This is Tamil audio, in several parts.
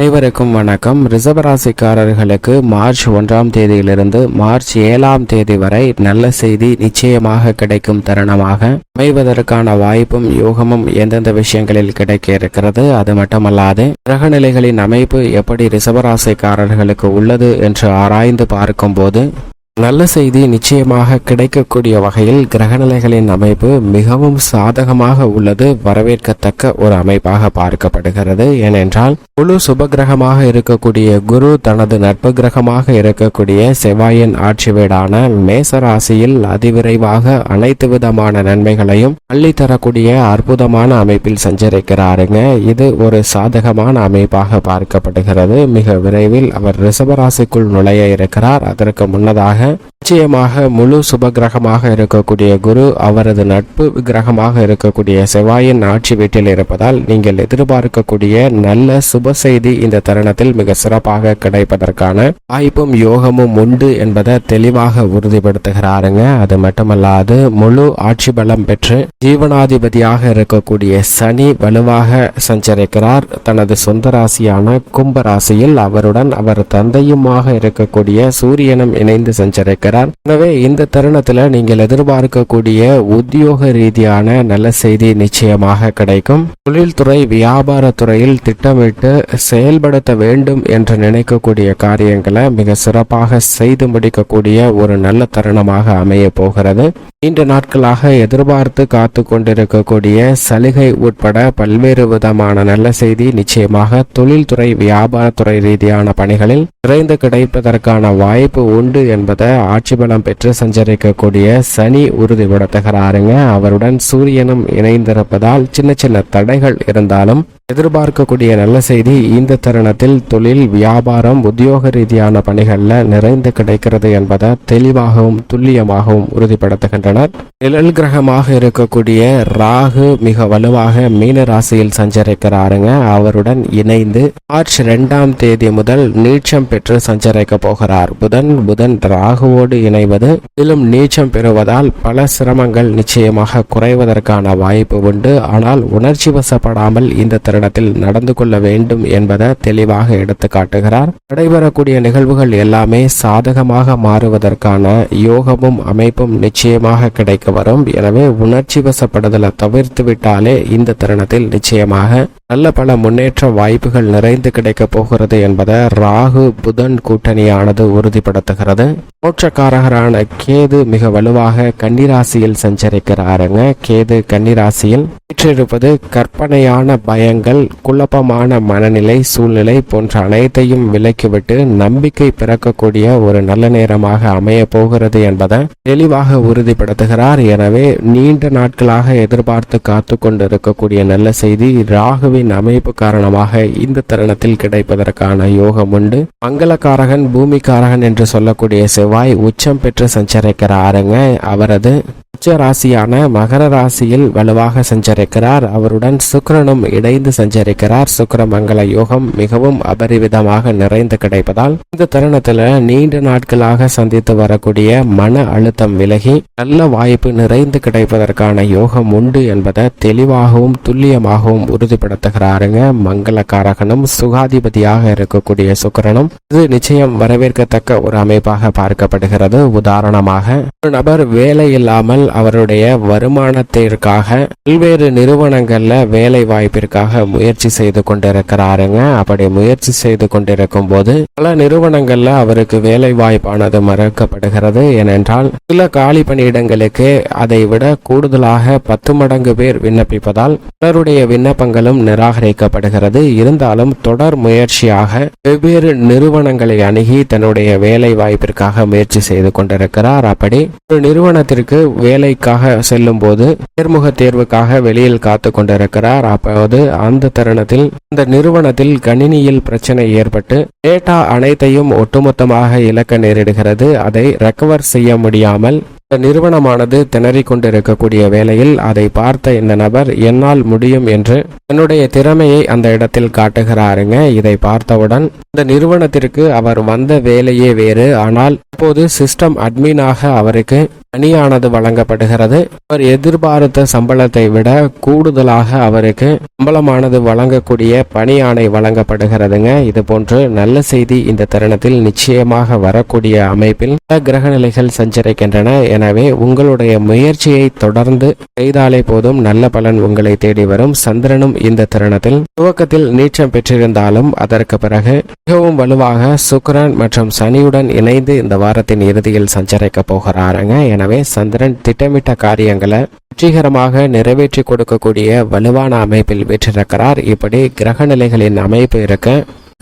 அனைவருக்கும் வணக்கம். ரிசர்வராசிக்காரர்களுக்கு மார்ச் ஒன்றாம் தேதியிலிருந்து மார்ச் ஏழாம் தேதி வரை நல்ல செய்தி நிச்சயமாக கிடைக்கும் தருணமாக அமைவதற்கான வாய்ப்பும் யோகமும் எந்தெந்த விஷயங்களில் கிடைக்க இருக்கிறது அது மட்டுமல்லாது கிரகநிலைகளின் அமைப்பு எப்படி ரிசர்வராசிக்காரர்களுக்கு உள்ளது என்று ஆராய்ந்து பார்க்கும்போது நல்ல செய்தி நிச்சயமாக கிடைக்கக்கூடிய வகையில் கிரகநிலைகளின் அமைப்பு மிகவும் சாதகமாக உள்ளது. வரவேற்கத்தக்க ஒரு அமைப்பாக பார்க்கப்படுகிறது. ஏனென்றால் முழு சுபகிரகமாக இருக்கக்கூடிய குரு தனது நட்பு கிரகமாக இருக்கக்கூடிய செவ்வாயின் ஆட்சி வீடான மேசராசியில் அதிவிரைவாக அனைத்து விதமான நன்மைகளையும் அள்ளி தரக்கூடிய அற்புதமான அமைப்பில் சஞ்சரிக்கிறாருங்க. இது ஒரு சாதகமான அமைப்பாக பார்க்கப்படுகிறது. மிக விரைவில் அவர் ரிஷபராசிக்குள் நுழைய இருக்கிறார். அதற்கு முன்னதாக है நிச்சயமாக முழு சுப கிரகமாக இருக்கக்கூடிய குரு அவரது நட்பு கிரகமாக இருக்கக்கூடிய செவ்வாயின் ஆட்சி வீட்டில் இருப்பதால் நீங்கள் எதிர்பார்க்கக்கூடிய நல்ல சுப செய்தி இந்த தருணத்தில் மிக சிறப்பாக கிடைப்பதற்கான வாய்ப்பும் யோகமும் உண்டு என்பதை தெளிவாக உறுதிப்படுத்துகிறாருங்க. அது மட்டுமல்லாது முழு ஆட்சி பலம் பெற்று ஜீவனாதிபதியாக இருக்கக்கூடிய சனி வலுவாக சஞ்சரிக்கிறார். தனது சொந்த ராசியான கும்ப ராசியில் அவருடன் அவர் தந்தையுமாக இருக்கக்கூடிய சூரியனும் இணைந்து சஞ்சரிக்கிறார். எனவே இந்த தருணத்தில் நீங்கள் எதிர்பார்க்கக்கூடிய உத்தியோக ரீதியான நல்ல செய்தி நிச்சயமாக கிடைக்கும். தொழில்துறை வியாபார துறையில் திட்டமிட்டு செயல்படுத்த வேண்டும் என்று நினைக்கக்கூடிய காரியங்களை மிக சிறப்பாக செய்து முடிக்கக்கூடிய ஒரு நல்ல தருணமாக அமைய போகிறது. நீண்ட நாட்களாக எதிர்பார்த்து காத்து கொண்டிருக்கக்கூடிய சலுகை உட்பட பல்வேறு விதமான நல்ல செய்தி நிச்சயமாக தொழில்துறை வியாபாரத்துறை ரீதியான பணிகளில் விரைந்து கிடைப்பதற்கான வாய்ப்பு உண்டு என்பதை ஆட்சி பலம் பெற்று சஞ்சரிக்கக்கூடிய சனி உறுதிப்படுத்துகிறாருங்க அவருடன் சூரியனும் இணைந்திருப்பதால் சின்ன சின்ன தடைகள் இருந்தாலும் எதிர்பார்க்கக்கூடிய நல்ல செய்தி இந்த தருணத்தில் தொழில் வியாபாரம் உத்தியோக ரீதியான பணிகளில் நிறைந்து கிடைக்கிறது என்பதை தெளிவாகவும் துல்லியமாகவும் உறுதிப்படுத்துகின்றனர். நிழல் கிரகமாக இருக்கக்கூடிய ராகு மிக வலுவாக மீன ராசியில் சஞ்சரிக்கிறாருங்க. அவருடன் இணைந்து மார்ச் இரண்டாம் தேதி முதல் நீச்சம் பெற்று சஞ்சரிக்க போகிறார். புதன் புதன் ராகுவோடு இணைவது மேலும் நீச்சம் பெறுவதால் பல சிரமங்கள் நிச்சயமாக குறைவதற்கான வாய்ப்பு உண்டு. ஆனால் உணர்ச்சி வசப்படாமல் இந்த தருணத்தில் நடந்து கொள்ள வேண்டும் என்பதை தெளிவாக எடுத்து காட்டுகிறார். நடைபெறக்கூடிய நிகழ்வுகள் எல்லாமே சாதகமாக மாறுவதற்கான யோகமும் அமைப்பும் நிச்சயமாக கிடைக்க வரும். எனவே உணர்ச்சி வசப்படுதலை தவிர்த்து விட்டாலே இந்த தருணத்தில் நிச்சயமாக நல்ல பல முன்னேற்ற வாய்ப்புகள் நிறைந்து கிடைக்க போகிறது என்பதை ராகு புதன் கூட்டணியானது உறுதிப்படுத்துகிறது. மோட்சக்காரகரான கேது மிக வலுவாக கன்னிராசியில் சஞ்சரிக்கிறாருங்க. கேது கன்னிராசியில் வீற்றிருப்பது கற்பனையான பயங்கள் குழப்பமான மனநிலை சூழ்நிலை போன்ற அனைத்தையும் விலக்கிவிட்டு நம்பிக்கை பிறக்கக்கூடிய ஒரு நல்ல நேரமாக அமைய போகிறது என்பதை தெளிவாக உறுதிப்படுத்துகிறார். எனவே நீண்ட நாட்களாக எதிர்பார்த்து காத்து கொண்டிருக்கக்கூடிய நல்ல செய்தி ராகுவின் அமைப்பு காரணமாக இந்த தருணத்தில் கிடைப்பதற்கான யோகம் உண்டு. மங்களக்காரகன் பூமிக்காரகன் என்று சொல்லக்கூடிய செவ்வாய் உச்சம் பெற்று சஞ்சரிக்கிறாருங்க. அவரது உச்ச ராசியான மகர ராசியில் வலுவாக சஞ்சரிக்கிறார். அவருடன் சுக்கரனும் இணைந்து சஞ்சரிக்கிறார். சுக்கிர மங்கள யோகம் மிகவும் அபரிவிதமாக நிறைந்து கிடைப்பதால் இந்த தருணத்துல நீண்ட நாட்களாக சந்தித்து வரக்கூடிய மன அழுத்தம் விலகி நல்ல வாய்ப்பு நிறைந்து கிடைப்பதற்கான யோகம் உண்டு என்பதை தெளிவாகவும் துல்லியமாகவும் உறுதிப்படுத்துகிறாருங்க. மங்களக்காரகனும் சுகாதிபதியாக இருக்கக்கூடிய சுக்கிரனும் இது நிச்சயம் வரவேற்கத்தக்க ஒரு அமைப்பாக பார்க்கப்படுகிறது. உதாரணமாக ஒரு நபர் வேலை இல்லாமல் அவருடைய வருமானத்திற்காக பல்வேறு நிறுவனங்கள்ல வேலை வாய்ப்பிற்காக முயற்சி செய்து கொண்டிருக்கிறாருங்க. அப்படி முயற்சி செய்து கொண்டிருக்கும் போது பல நிறுவனங்கள்ல அவருக்கு வேலை வாய்ப்பானது மறுக்கப்படுகிறது. ஏனென்றால் சில காலி பணியிடங்களுக்கு அதை விட கூடுதலாக பத்து மடங்கு பேர் விண்ணப்பிப்பதால் பலருடைய விண்ணப்பங்களும் நிராகரிக்கப்படுகிறது. இருந்தாலும் தொடர் முயற்சியாக வெவ்வேறு நிறுவனங்களை அணுகி தன்னுடைய வேலை வாய்ப்பிற்காக முயற்சி செய்து கொண்டிருக்கிறார். அப்படி ஒரு நிறுவனத்திற்கு வேலைக்காக செல்லும் போது நேர்முக தேர்வுக்காக வெளியில் காத்து கொண்டிருக்கிறார். அப்போது அந்த தருணத்தில் இந்த நிறுவனத்தில் கணினியில் பிரச்சனை ஏற்பட்டு டேட்டா அனைத்தையும் ஒட்டுமொத்தமாக இழக்க நேரிடுகிறது. அதை ரெக்கவர் செய்ய முடியாமல் இந்த நிறுவனமானது திணறிக் கொண்டிருக்கக்கூடிய வேளையில் அதை பார்த்த இந்த நபர் என்னால் முடியும் என்று தன்னுடைய திறமையை அந்த இடத்தில் காட்டுகிறாருங்க. இதை பார்த்தவுடன் இந்த நிறுவனத்திற்கு அவர் வந்த வேலையே வேறு. ஆனால் இப்போது சிஸ்டம் அட்மினாக அவருக்கு பணியானது வழங்கப்படுகிறது. அவர் எதிர்பார்த்த சம்பளத்தை விட கூடுதலாக அவருக்கு சம்பளமானது வழங்கக்கூடிய பணியாணை வழங்கப்படுகிறதுங்க. இது போன்று நல்ல செய்தி இந்த தருணத்தில் நிச்சயமாக வரக்கூடிய அமைப்பில் பல கிரக நிலைகள் சஞ்சரிக்கின்றன. எனவே உங்களுடைய முயற்சியை தொடர்ந்து செய்தாலே போதும் நல்ல பலன் உங்களை தேடி வரும். சந்திரனும் இந்த தருணத்தில் துவக்கத்தில் நீச்சம் பெற்றிருந்தாலும் அதற்கு பிறகு மிகவும் வலுவாக சுக்கரன் மற்றும் சனியுடன் இணைந்து இந்த வாரத்தின் இறுதியில் சஞ்சரிக்க போகிறாருங்க. எனவே சந்திரன் திட்டமிட்ட காரியங்களை வெற்றிகரமாக நிறைவேற்றி கொடுக்கக்கூடிய வலுவான அமைப்பில் பெற்றிருக்கிறார் இப்படி கிரக நிலைகளின் அமைப்பு இருக்க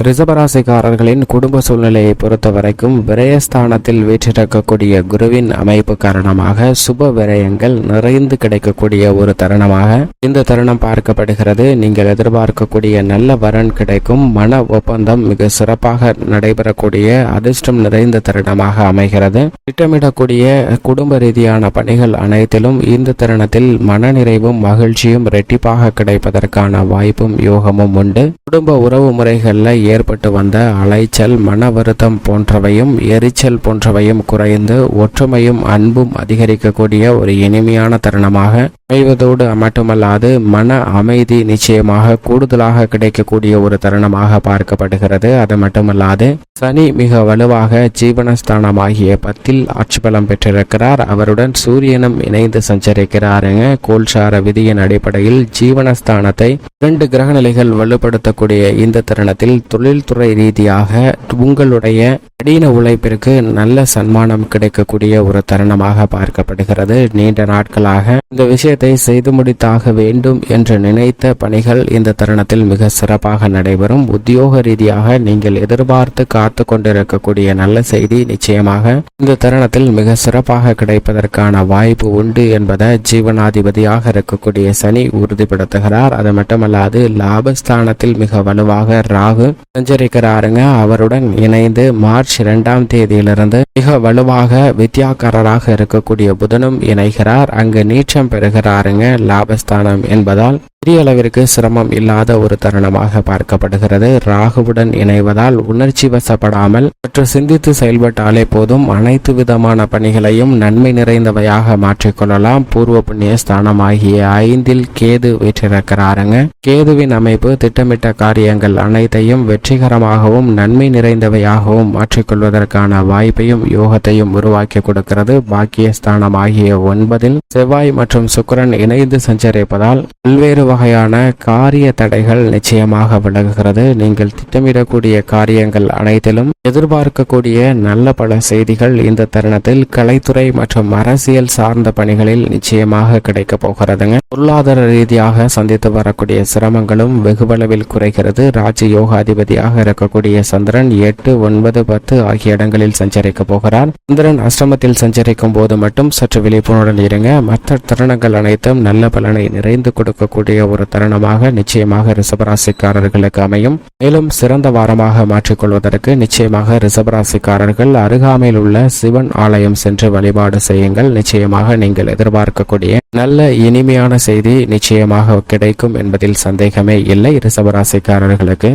ரிசபராசிக்காரர்களின் குடும்ப சூழ்நிலையை பொறுத்த வரைக்கும் விரயஸ்தானத்தில் வீற்றிருக்கக்கூடிய குருவின் அமைப்பு காரணமாக சுப விரயங்கள் நிறைந்து கிடைக்கக்கூடிய ஒரு தருணமாக இந்த தருணம் பார்க்கப்படுகிறது. நீங்கள் எதிர்பார்க்கக்கூடிய நல்ல வரன் கிடைக்கும். மன ஒப்பந்தம் மிக சிறப்பாக நடைபெறக்கூடிய அதிர்ஷ்டம் நிறைந்த தருணமாக அமைகிறது. திட்டமிடக்கூடிய குடும்ப ரீதியான பணிகள் அனைத்திலும் இந்த தருணத்தில் மனநிறைவும் மகிழ்ச்சியும் ரெட்டிப்பாக கிடைப்பதற்கான வாய்ப்பும் யோகமும் உண்டு. குடும்ப உறவு முறைகளில் ஏற்பட்டு வந்த அலைச்சல் மன வருத்தம் போன்றவையும் எரிச்சல் போன்றவையும் குறைந்து ஒற்றுமையும் அன்பும் அதிகரிக்கக்கூடிய ஒரு இனிமையான தருணமாக அமைவதோடு மட்டுமல்லாது மன அமைதி நிச்சயமாக கூடுதலாக கிடைக்கக்கூடிய ஒரு தருணமாக பார்க்கப்படுகிறது. அது மட்டுமல்லாது சனி மிக வலுவாக ஜீவனஸ்தானமாகிய பத்தில் ஆட்சி பலம் பெற்றிருக்கிறார். அவருடன் சூரியனும் இணைந்து சஞ்சரிக்கிறாருங்க. கோல்சார விதியின் அடிப்படையில் ஜீவனஸ்தானத்தை இரண்டு கிரக நிலைகள் வலுப்படுத்தக்கூடிய இந்த தருணத்தில் தொழில்துறை ரீதியாக உங்களுடைய கடின உழைப்பிற்கு நல்ல சன்மானம் கிடைக்கக்கூடிய ஒரு தருணமாக பார்க்கப்படுகிறது. நீண்ட நாட்களாக இந்த விஷயத்தை செய்து முடித்தாக வேண்டும் என்று நினைத்த பணிகள் இந்த தருணத்தில் மிக சிறப்பாக நடைபெறும். உத்தியோக ரீதியாக நீங்கள் எதிர்பார்த்து காத்து கொண்டிருக்கக்கூடிய நல்ல செய்தி நிச்சயமாக இந்த தருணத்தில் மிக சிறப்பாக கிடைப்பதற்கான வாய்ப்பு உண்டு என்பதை ஜீவனாதிபதியாக இருக்கக்கூடிய சனி உறுதிப்படுத்துகிறார். அது மட்டுமல்லாது லாபஸ்தானத்தில் மிக வலுவாக ராகு சஞ்சரிக்கிறாருங்க. அவருடன் இணைந்து மார்ச் இரண்டாம் தேதியிலிருந்து மிக வலுவாக வித்யாக்காரராக இருக்கக்கூடிய புதனும் இணைகிறார். அங்கு நீச்சம் பெறுகிறாருங்க லாபஸ்தானம் என்பதால் பெரிய அளவிற்கு சிரமம் இல்லாத ஒரு தருணமாக பார்க்கப்படுகிறது. ராகுவுடன் இணைவதால் உணர்ச்சி வசப்படாமல் சற்று சிந்தித்து செயல்பட்டாலே போதும். அனைத்து விதமான பணிகளையும் நன்மை நிறைந்தவையாக மாற்றிக்கொள்ளலாம். பூர்வ புண்ணிய ஸ்தானம் ஆகிய ஐந்தில் கேது வீற்றிருக்கிறாருங்க. கேதுவின் அமைப்பு திட்டமிட்ட காரியங்கள் அனைத்தையும் வெற்றிகரமாகவும் நன்மை நிறைந்தவையாகவும் மாற்றிக்கொள்வதற்கான வாய்ப்பையும் யோகத்தையும் உருவாக்கி கொடுக்கிறது. பாக்கிய ஸ்தானம் ஆகிய ஒன்பதில் செவ்வாய் மற்றும் சுக்கிரன் இணைந்து சஞ்சரிப்பதால் பல்வேறு வகையான காரிய தடைகள் நிச்சயமாக விலகுகிறது. நீங்கள் திட்டமிடக்கூடிய காரியங்கள் அனைத்திலும் எதிர்பார்க்கக்கூடிய நல்ல பல செய்திகள் இந்த தருணத்தில் கலைத்துறை மற்றும் அரசியல் சார்ந்த பணிகளில் நிச்சயமாக கிடைக்க போகிறதுங்க. பொருளாதார ரீதியாக சந்தித்து வரக்கூடிய சிரமங்களும் வெகுவளவில் குறைகிறது. ராஜ யோகாதிபதியாக இருக்கக்கூடிய சந்திரன் எட்டு ஒன்பது பத்து ஆகிய இடங்களில் சஞ்சரிக்க போகிறார். சந்திரன் அஷ்டமத்தில் சஞ்சரிக்கும் போது மட்டும் சற்று விழிப்புணர்வுடன் இருங்க. மற்ற தருணங்கள் அனைத்தும் நல்ல பலனை நிறைந்து கொடுக்கக்கூடிய ஒரு தருணமாக நிச்சயமாக ரிசபராசிக்காரர்களுக்கு அமையும். மேலும் சிறந்த வாரமாக மாற்றிக்கொள்வதற்கு நிச்சயமாக ரிசபராசிக்காரர்கள் அருகாமையில் உள்ள சிவன் ஆலயம் சென்று வழிபாடு செய்யுங்கள். நிச்சயமாக நீங்கள் எதிர்பார்க்கக்கூடிய நல்ல இனிமையான செய்தி நிச்சயமாக கிடைக்கும் என்பதில் சந்தேகமே இல்லை. ரிசபராசிக்காரர்களுக்கு